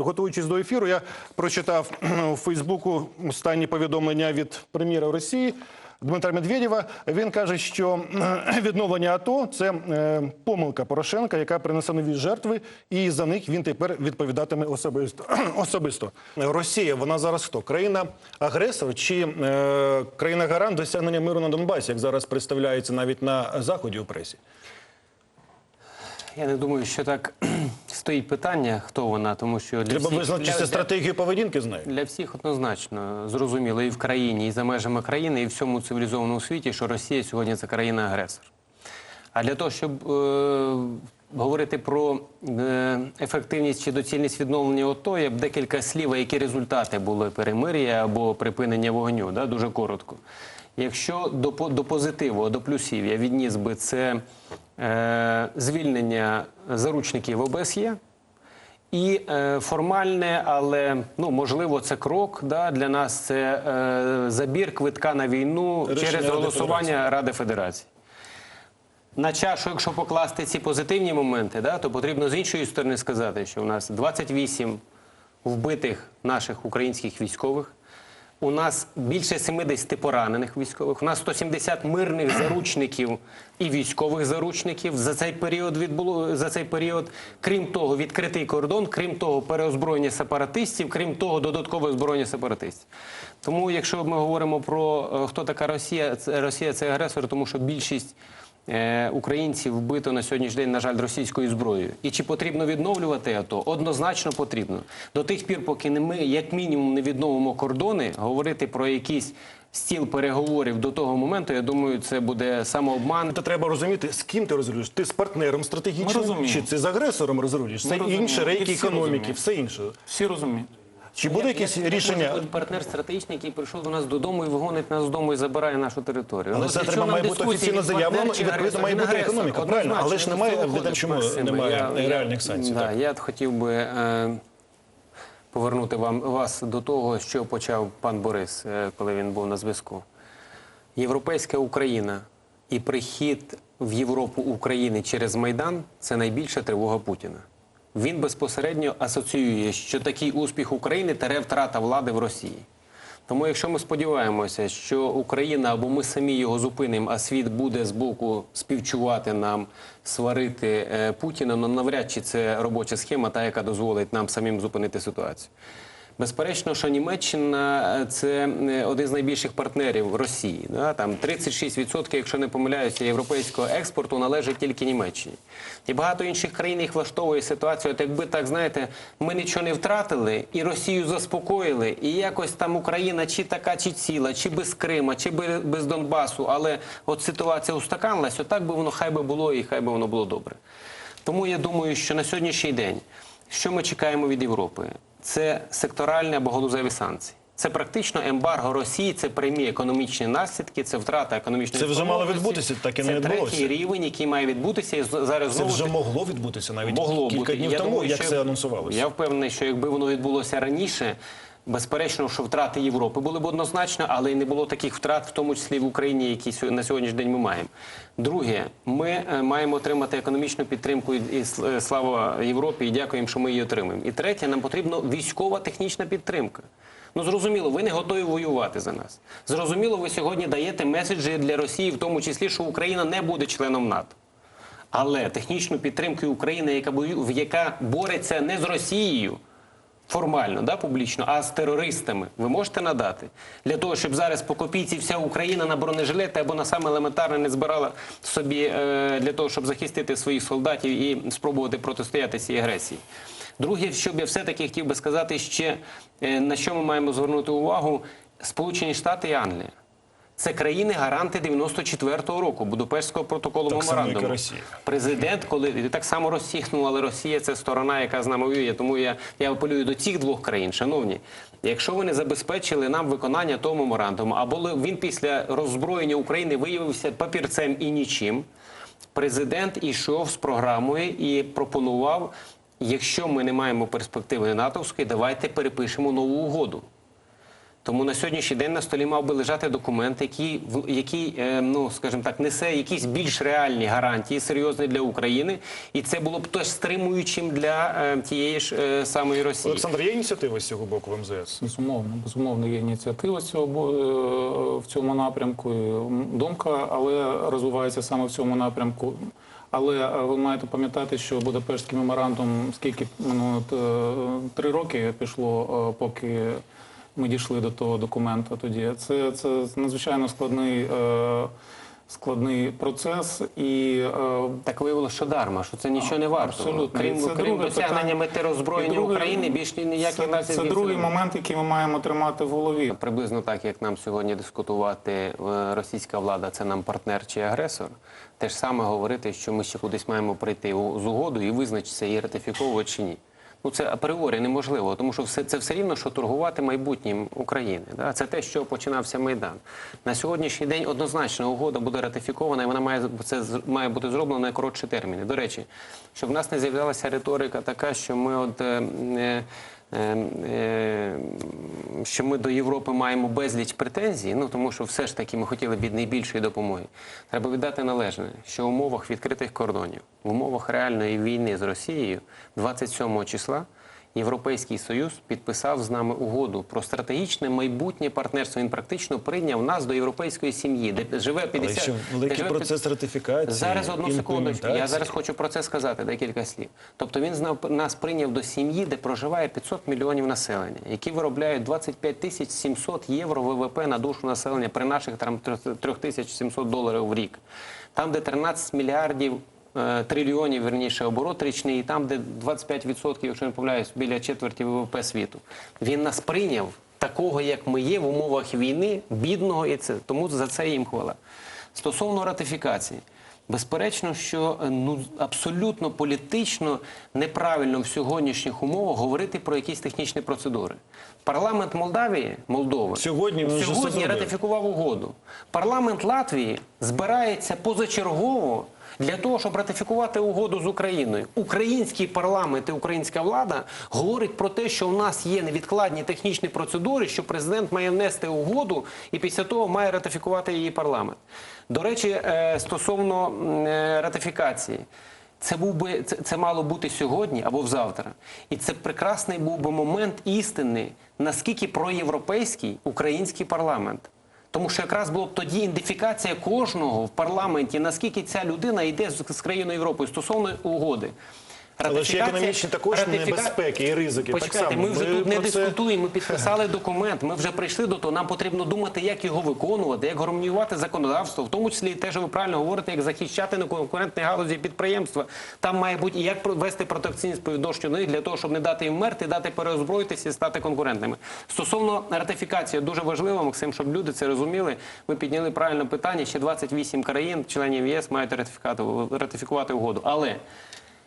Готуючись до ефіру, я прочитав у Фейсбуку останні повідомлення від прем'єра Росії Дмитра Медведєва. Він каже, що відновлення АТО це е, помилка Порошенка, яка принесе нові жертви, і за них він тепер відповідатиме особисто. особисто. Росія, вона зараз хто? Країна агресор чи е, країна гарант досягнення миру на Донбасі, як зараз представляється навіть на заході у пресі? Я не думаю, що так стоїть питання, хто вона, тому що для Треба всіх, визначитися стратегію поведінки з нею. для всіх однозначно зрозуміло і в країні, і за межами країни, і в всьому цивілізованому світі, що Росія сьогодні це країна-агресор. А для того, щоб е, говорити про е, ефективність чи доцільність відновлення ОТО, я б декілька слів, які результати були перемир'я або припинення вогню, да, дуже коротко. Якщо до, до позитиву, до плюсів я відніс би це звільнення заручників ОБСЄ, і е, формальне, але ну можливо, це крок. Да, для нас це е, забір квитка на війну Рішення через Ради голосування Ради Федерації. На чашу, якщо покласти ці позитивні моменти, да, то потрібно з іншої сторони сказати, що у нас 28 вбитих наших українських військових. У нас більше 70 поранених військових. У нас 170 мирних заручників і військових заручників. За цей період відбуло за цей період. Крім того, відкритий кордон, крім того, переозброєння сепаратистів, крім того, додаткове озброєння сепаратистів. Тому, якщо ми говоримо про е, хто така Росія, це Росія це агресор, тому що більшість. Е, Українців вбито на сьогоднішній день, на жаль, російською зброєю. І чи потрібно відновлювати АТО? Однозначно потрібно. До тих пір, поки не ми, як мінімум, не відновимо кордони, говорити про якийсь стіл переговорів до того моменту, я думаю, це буде самообман. То треба розуміти, з ким ти розрулюєш. Ти з партнером стратегічним, чи ти з агресором розрулюєш? Це інше, рейки економіки, розуміють. все інше. Всі розуміють. Чи буде якесь Як- рішення? може партнер стратегічний, який прийшов до нас додому і вигонить нас з дому і забирає нашу територію. Але Ну, це треба має бути офіційно заявлено, і відповідно має бути економіка. Правильно, але ж немає, чому немає я- реальних санкцій. Да, так. я хотів би е, повернути вам вас до того, що почав пан Борис, е, коли він був на зв'язку. Європейська Україна і прихід в Європу України через Майдан це найбільша тривога Путіна. Він безпосередньо асоціює, що такий успіх України тере втрата влади в Росії. Тому, якщо ми сподіваємося, що Україна або ми самі його зупинимо, а світ буде з боку співчувати нам, сварити е, Путіна, ну навряд чи це робоча схема, та яка дозволить нам самим зупинити ситуацію. Безперечно, що Німеччина е, це е, один з найбільших партнерів Росії. Да? Там 36%, якщо не помиляюся, європейського експорту належить тільки Німеччині. І багато інших країн їх влаштовує ситуацію. От якби так знаєте, ми нічого не втратили і Росію заспокоїли, і якось там Україна чи така, чи ціла, чи без Крима, чи без Донбасу, але от ситуація устаканилась, отак би воно хай би було і хай би воно було добре. Тому я думаю, що на сьогоднішній день, що ми чекаємо від Європи, це секторальні або галузеві санкції. Це практично ембарго Росії, це прямі економічні наслідки, це втрата економічної Це вже мало відбутися, так і не Це відбулося. третій рівень, який має відбутися, і зараз Це вже могло відбутися навіть могло кілька бути. днів Я тому, думаю, як що- це анонсувалося. Я впевнений, що якби воно відбулося раніше, безперечно, що втрати Європи були б однозначно, але й не було таких втрат, в тому числі в Україні, які на сьогоднішній день ми маємо. Друге, ми е, маємо отримати економічну підтримку і е, слава Європі, і дякуємо, що ми її отримуємо. І третє, нам потрібна військова технічна підтримка. Ну зрозуміло, ви не готові воювати за нас. Зрозуміло, ви сьогодні даєте меседжі для Росії, в тому числі, що Україна не буде членом НАТО. Але технічну підтримку України, яка яка бореться не з Росією формально, да, публічно, а з терористами, ви можете надати для того, щоб зараз по копійці вся Україна на бронежилети або на саме елементарне не збирала собі е, для того, щоб захистити своїх солдатів і спробувати протистояти цій агресії. Друге, що б я все-таки хотів би сказати ще е, на що ми маємо звернути увагу: Сполучені Штати і Англія. Це країни-гаранти 94-го року Будапештського протоколу Так само, як і. Росія. Президент, коли так само Росія, ну, але Росія це сторона, яка з нами воює. Тому я, я апелюю до цих двох країн. Шановні, якщо ви не забезпечили нам виконання того меморандуму, або він після роззброєння України виявився папірцем і нічим, президент ішов з програмою і пропонував. Якщо ми не маємо перспективи натовської, давайте перепишемо нову угоду. Тому на сьогоднішній день на столі мав би лежати документ, який, в- який е, ну, скажімо так, несе якісь більш реальні гарантії, серйозні для України, і це було б теж стримуючим для е, тієї ж е, самої Росії. Олександр, є ініціатива з цього боку в МЗС? Безумовно, безумовно, є ініціатива з цього в цьому напрямку. Думка, але розвивається саме в цьому напрямку. Але ви маєте пам'ятати, що Будапештський меморандум скільки ну, три роки пішло, поки ми дійшли до того документу. Тоді це, це надзвичайно складний. е, Складний процес і е, Так виявилося, що дарма, що це нічого не варто. Абсолютно. Крім, це крім досягнення мети роззброєння друге- України, більш ніяких це, це це другий момент, який ми маємо тримати в голові. Приблизно так, як нам сьогодні дискутувати е, російська влада, це нам партнер чи агресор. Те ж саме говорити, що ми ще кудись маємо прийти з угодою і визначитися, її ратифіковувати чи ні. Ну це апріорі неможливо, тому що все це все рівно, що торгувати майбутнім України. Да? Це те, що починався майдан. На сьогоднішній день однозначно угода буде ратифікована, і вона має це має бути зроблено на коротші терміни. До речі, щоб в нас не з'являлася риторика така, що ми от. е, е, що ми до Європи маємо безліч претензій, ну тому що все ж таки ми хотіли б від найбільшої допомоги. Треба віддати належне, що в умовах відкритих кордонів, в умовах реальної війни з Росією 27 числа Європейський Союз підписав з нами угоду про стратегічне майбутнє партнерство. Він практично прийняв нас до європейської сім'ї, де живе 50... Але великий живе процес ратифікації. Зараз одну секундочку. Я зараз хочу про це сказати декілька слів. Тобто він знав нас прийняв до сім'ї, де проживає 500 мільйонів населення, які виробляють 25 тисяч 700 євро ВВП на душу населення при наших там 3700 доларів в рік. Там, де 13 мільярдів. Е, Трильйонів верніше оборот річний, і там, де 25%, якщо не помиляюсь, біля четверті ВВП світу. Він нас прийняв такого, як ми є в умовах війни, бідного, і це тому за це їм хвала. Стосовно ратифікації, безперечно, що е, ну абсолютно політично неправильно в сьогоднішніх умовах говорити про якісь технічні процедури. Парламент Молдавії, Молдови, Сьогодні сьогодні ратифікував угоду. Парламент Латвії збирається позачергово. Для того щоб ратифікувати угоду з Україною, український парламент і українська влада говорить про те, що у нас є невідкладні технічні процедури, що президент має внести угоду і після того має ратифікувати її парламент. До речі, е, стосовно е, ратифікації. Це був би це, це мало бути сьогодні або завтра, і це прекрасний був би момент істини, наскільки проєвропейський український парламент. Тому що якраз було б тоді ідентифікація кожного в парламенті, наскільки ця людина йде з країною Європи стосовно угоди. Але ж економічні також ратифіка- небезпеки і ризики. Так Почекайте, само. ми вже Ми тут не це- дискутуємо. Ми підписали документ. Ми вже прийшли до того. Нам потрібно думати, як його виконувати, як гармоніювати законодавство, в тому числі те, що ви правильно говорите, як захищати на конкурентній галузі підприємства. Там має бути і як вести протекціонізм по відношенню до них для того, щоб не дати їм мерти, дати переозброїтися і стати конкурентними. Стосовно ратифікації, дуже важливо, Максим, щоб люди це розуміли. Ми підняли правильне питання. Ще 28 країн, членів ЄС, мають ратифікувати угоду. Але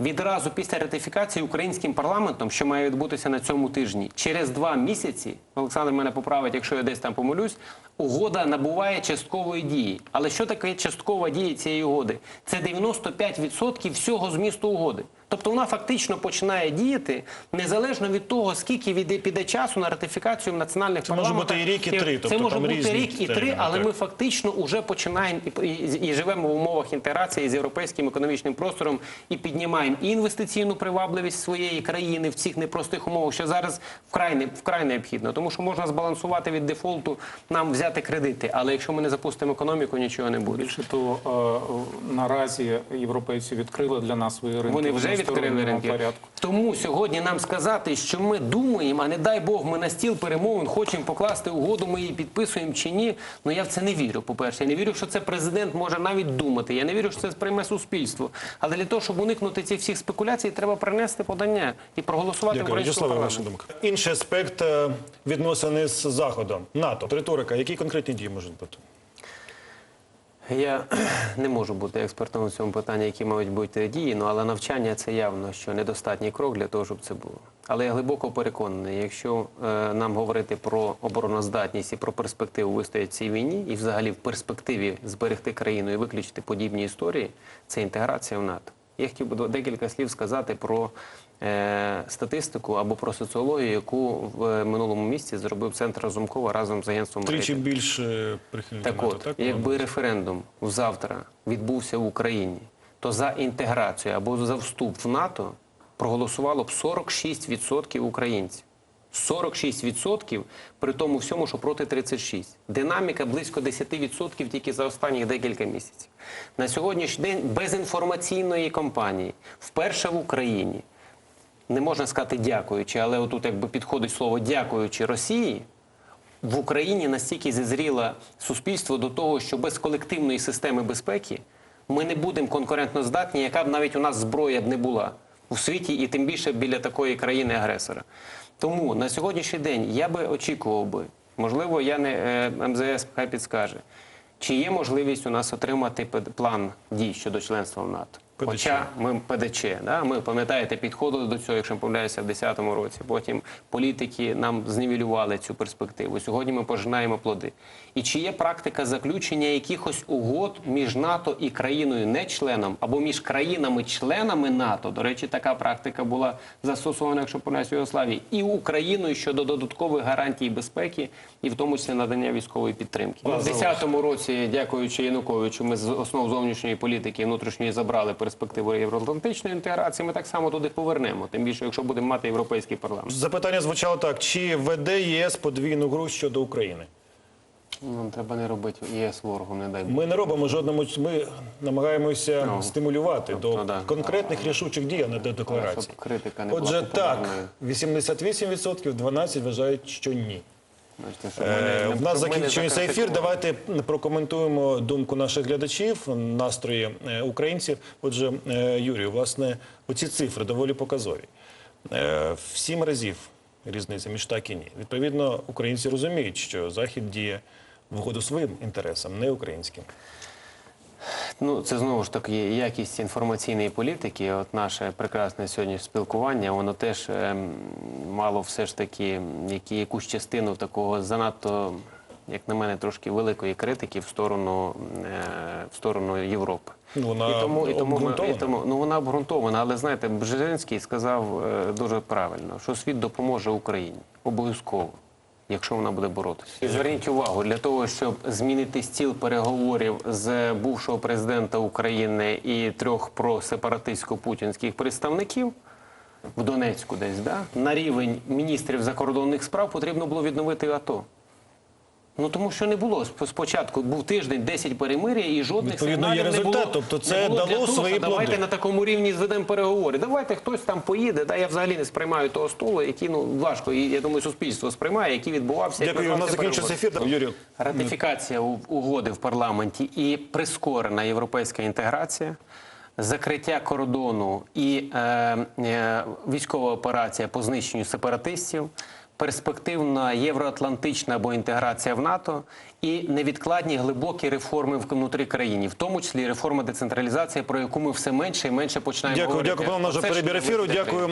Відразу після ратифікації українським парламентом, що має відбутися на цьому тижні, через два місяці, Олександр мене поправить, якщо я десь там помилюсь, угода набуває часткової дії. Але що таке часткова дія цієї угоди? Це 95% всього змісту угоди. Тобто вона фактично починає діяти незалежно від того, скільки віде- піде часу на ратифікацію в національних Це може бути і рік, і три, Це тобто може там бути різні рік і три, терміни, але так. ми фактично вже починаємо і, і, і живемо в умовах інтеграції з європейським економічним простором і піднімаємо і інвестиційну привабливість своєї країни в цих непростих умовах, що зараз вкрай, не- вкрай необхідно. Тому що можна збалансувати від дефолту, нам взяти кредити. Але якщо ми не запустимо економіку, нічого не буде. Більше того, е, наразі європейці відкрили для нас свої ринки. Вони вже відкрили ринки. порядку. Тому сьогодні нам сказати, що ми думаємо, а не дай Бог, ми на стіл перемовин хочемо покласти угоду, ми її підписуємо чи ні. Ну я в це не вірю. По-перше, я не вірю, що це президент може навіть думати. Я не вірю, що це сприйме суспільство. Але для того, щоб уникнути цих всіх спекуляцій, треба принести подання і проголосувати Дякую, Вячеславе, ваша думка. Інший аспект е, відносини з Заходом. НАТО, риторика. Які конкретні дії можуть бути? Я не можу бути експертом у цьому питанні, які мають бути дії, ну але навчання це явно що недостатній крок для того, щоб це було. Але я глибоко переконаний, якщо е, нам говорити про обороноздатність і про перспективу вистояти цій війні, і взагалі в перспективі зберегти країну і виключити подібні історії, це інтеграція в НАТО. Я хотів би декілька слів сказати про статистику або про соціологію, яку в минулому місяці зробив центр Разумкова разом з агентством Тричі більше прихильників Так НАТО, от, так? якби референдум завтра відбувся в Україні, то за інтеграцію або за вступ в НАТО проголосувало б 46% українців. 46% при тому всьому, що проти 36%. Динаміка близько 10% тільки за останні декілька місяців. На сьогоднішній день без інформаційної кампанії, вперше в Україні, не можна сказати дякуючи, але отут якби підходить слово дякуючи Росії, в Україні настільки зазріло суспільство до того, що без колективної системи безпеки ми не будемо конкурентно здатні, яка б навіть у нас зброя б не була у світі, і тим більше біля такої країни-агресора. Тому на сьогоднішній день я би очікував би, можливо, я не е, МЗС хай підскаже, чи є можливість у нас отримати план дій щодо членства в НАТО. ПДЧ. Хоча ми ПДЧ, да? ми пам'ятаєте, підходили до цього, якщо не помиляюся, в 2010 році. Потім політики нам знівелювали цю перспективу. Сьогодні ми пожинаємо плоди. І чи є практика заключення якихось угод між НАТО і країною не членом або між країнами-членами НАТО? До речі, така практика була застосована, якщо помиляюся, в Югославії, і Україною щодо додаткових гарантій безпеки, і в тому числі надання військової підтримки. У 2010 році, дякуючи Януковичу, ми з основ зовнішньої політики і внутрішньої забрали перспективу євроатлантичної інтеграції. Ми так само туди повернемо. Тим більше, якщо будемо мати європейський парламент. Запитання звучало так: чи веде єС подвійну гру щодо України? Нам треба не робити ЄС ворогом, не дай Бог. Ми не робимо жодному. Ми намагаємося Ну, стимулювати до тобто, да. конкретних рішучих дій, а не до декларацій. Щоб критика не була Отже, так, популярною. 88%, 12% вважають, що ні. В нас закінчується ефір. Давайте прокоментуємо думку наших глядачів, настрої е, українців. Отже, е, Юрію, власне, оці цифри доволі показові. Е, В сім разів різниця між так і ні. Відповідно, українці розуміють, що Захід діє в угоду своїм інтересам, не українським. Ну, це знову ж таки якість інформаційної політики. От наше прекрасне сьогодні спілкування, воно теж ем, мало все ж таки які, якусь частину такого занадто, як на мене, трошки великої критики в сторону, е, в сторону Європи. Ну, вона і тому, і тому, обґрунтована. і тому ну вона обґрунтована, але знаєте, Бжезинський сказав е, дуже правильно, що світ допоможе Україні обов'язково. Якщо вона буде боротися, і зверніть увагу для того, щоб змінити стіл переговорів з бувшого президента України і трьох просепаратистсько-путінських представників в Донецьку, десь да на рівень міністрів закордонних справ потрібно було відновити АТО. Ну тому що не було спочатку. Був тиждень 10 перемир'я і жодних Відповідно, сигналів є не було. тобто це не було дало для того, свої що Давайте плоди. на такому рівні зведемо переговори. Давайте хтось там поїде. Да, я взагалі не сприймаю того столу, який ну важко, і я думаю, суспільство сприймає, який відбувався. як Дякую. У нас закінчився ефір. Юрію, Ратифікація угоди в парламенті і прискорена європейська інтеграція, закриття кордону і е, е, військова операція по знищенню сепаратистів, перспективна євроатлантична або інтеграція в НАТО і невідкладні глибокі реформи внутрі країни, в тому числі реформа децентралізації, про яку ми все менше і менше починаємо дякую, говорити. дякую. Пане, наш перебір ефіру. Дякую.